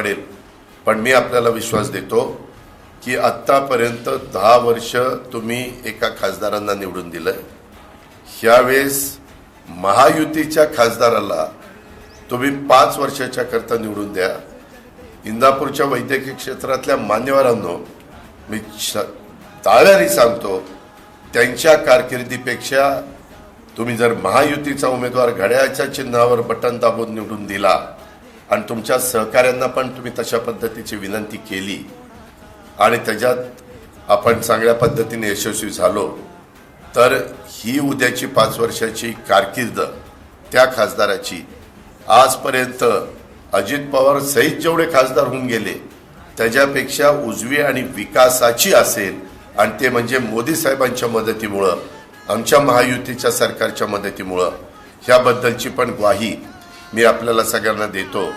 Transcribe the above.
पडेल. पण मी आपल्याला विश्वास देतो की आत्तापर्यंत दहा वर्ष तुम्ही एका खासदारांना निवडून दिलं ह्यावेळेस महायुतीच्या खासदाराला तुम्ही पाच वर्षाच्या करता निवडून द्या. इंदापूरच्या वैद्यकीय क्षेत्रातल्या मान्यवरांनो मी श- सांगतो त्यांच्या कारकिर्दीपेक्षा तुम्ही जर महायुतीचा उमेदवार घड्याळच्या चिन्हावर बटन दाबून निवडून दिला आणि तुमच्या सहकाऱ्यांना पण तुम्ही तशा पद्धतीची विनंती केली. आणि त्याच्यात आपण चांगल्या पद्धतीने यशस्वी झालो. तर ही उद्याची पाच वर्षाची कारकिर्द त्या खासदाराची. आजपर्यंत अजित पवार सहित जेवढे खासदार होऊन गेले त्याच्यापेक्षा उजवी आणि विकासाची असेल आणि ते म्हणजे मोदी साहेबांच्या मदतीमुळं आमच्या महायुतीच्या सरकारच्या मदतीमुळं ह्याबद्दलची पण ग्वाही मी आपल्याला सगळ्यांना देतो.